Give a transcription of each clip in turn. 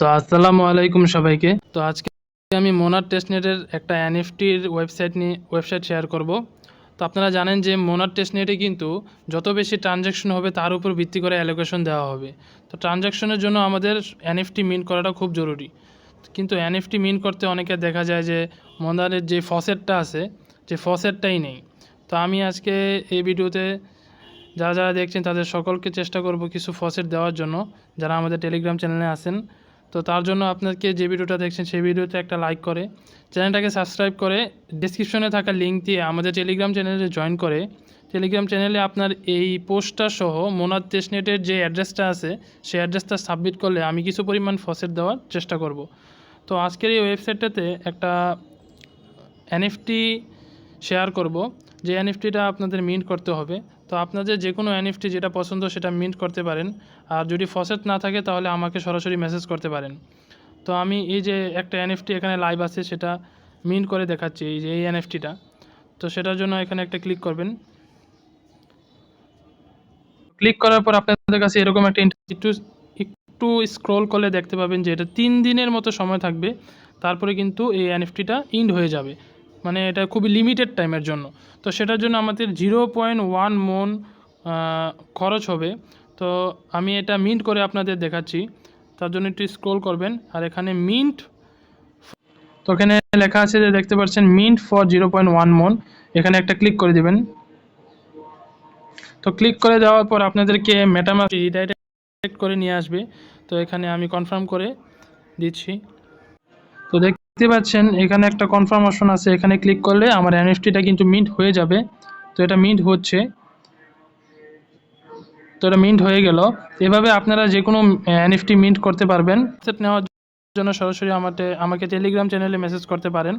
তো আসসালামু আলাইকুম সবাইকে। তো আজকে আমি মোনার টেস্টনেটের একটা এনএফটির ওয়েবসাইট নিয়ে ওয়েবসাইট শেয়ার করব। তো আপনারা জানেন যে মোনার টেস্টনেটে কিন্তু যত বেশি ট্রানজ্যাকশন হবে তার উপর ভিত্তি করে অ্যালোকেশন দেওয়া হবে। তো ট্রানজ্যাকশনের জন্য আমাদের এনএফটি মিন করাটা খুব জরুরি। কিন্তু এনএফটি মিন করতে অনেকে দেখা যায় যে মোনারের যে ফসেটটা আছে, যে ফসেটটাই নেই। তো আমি আজকে এই ভিডিওতে যারা যারা দেখছেন তাদের সকলকে চেষ্টা করব কিছু ফসেট দেওয়ার জন্য। যারা আমাদের টেলিগ্রাম চ্যানেলে আছেন তো তার জন্য আপনাকে যে ভিডিওটা দেখছেন সেই ভিডিওতে একটা লাইক করে। চ্যানেলটাকে সাবস্ক্রাইব করে। ডিসক্রিপশনে থাকা লিঙ্ক দিয়ে আমাদের টেলিগ্রাম চ্যানেলে জয়েন করে। টেলিগ্রাম চ্যানেলে আপনার এই পোস্টটা সহ মোনাদ টেস্টনেটের যে অ্যাড্রেসটা আছে, সেই অ্যাড্রেসটা সাবমিট করলে আমি কিছু পরিমাণ ফসেট দেওয়ার চেষ্টা করব। তো আজকের এই ওয়েবসাইটটাতে একটা এনএফটি শেয়ার করব। যে এনএফটিটা আপনাদের মিন্ট করতে হবে তো আপনাদের যে কোনো এনএফটি যেটা পছন্দ সেটা মিন্ট করতে পারেন। আর যদি ফসেট না থাকে তাহলে আমাকে সরাসরি মেসেজ করতে পারেন। তো আমি এই যে একটা এনএফটি এখানে লাইভ আছে সেটা মিন্ট করে দেখাচ্ছি, এই যে এই এনএফটিটা তো সেটার জন্য এখানে একটা ক্লিক করবেন। ক্লিক করার পর আপনাদের কাছে এরকম একটা একটু একটু স্ক্রল করলে দেখতে পাবেন যে এটা তিন দিনের মতো সময় থাকবে। তারপরে কিন্তু এই এনএফটিটা ইন্ড হয়ে যাবে। মানে এটা খুবই লিমিটেড টাইমের জন্য। তো সেটার জন্য আমাদের জিরো পয়েন্ট ওয়ান মন খরচ হবে। তো আমি এটা মিন্ট করে আপনাদের দেখাচ্ছি। তার জন্য একটু স্ক্রোল করবেন। আর এখানে মিন্ট তো এখানে লেখা আছে যে দেখতে পাচ্ছেন mint for zero point one MON. এখানে একটা ক্লিক করে দিবেন। তো ক্লিক করে দেওয়ার পর আপনাদেরকে মেটামাস রিডাইরেক্ট করে নিয়ে আসবে। তো এখানে আমি কনফার্ম করে দিচ্ছি। তো দেখতে পাচ্ছেন, এখানে একটা কনফার্ম অপশন আছে। এখানে ক্লিক করলে আমার এনএফটিটা কিন্তু মিন্ট হয়ে যাবে। তো এটা মিন্ট হচ্ছে। তো এটা মিন্ট হয়ে গেল। এভাবে আপনারা যে কোনো এনএফটি মিন্ট করতে পারবেন। সেট নেওয়ার জন্য সরাসরি আমাকে আমাকে টেলিগ্রাম চ্যানেলে মেসেজ করতে পারেন।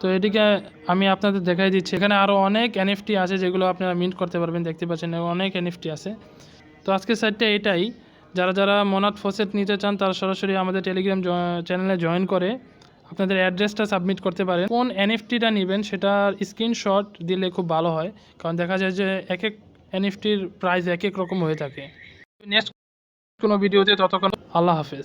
তো এটিকে আমি আপনাদের দেখাই দিচ্ছি। এখানে আরও অনেক এনএফটি আছে যেগুলো আপনারা মিন্ট করতে পারবেন, দেখতে পাচ্ছেন। অনেক এনএফটি আছে। তো আজকের সাইটটা এটাই। যারা যারা মোনাত ফসেট নিতে চান, তারা সরাসরি আমাদের টেলিগ্রাম চ্যানেলে জয়েন করে। আপনাদের অ্যাড্রেসটা সাবমিট করতে পারেন। কোন এনএফটিটা নেবেন সেটার স্ক্রিনশট দিলে খুব ভালো হয়, কারণ দেখা যায় যে এক এক এনএফটির প্রাইস এক এক রকম হয়ে থাকে। নেক্সট কোনো ভিডিওতে ততক্ষণ আল্লাহ হাফেজ।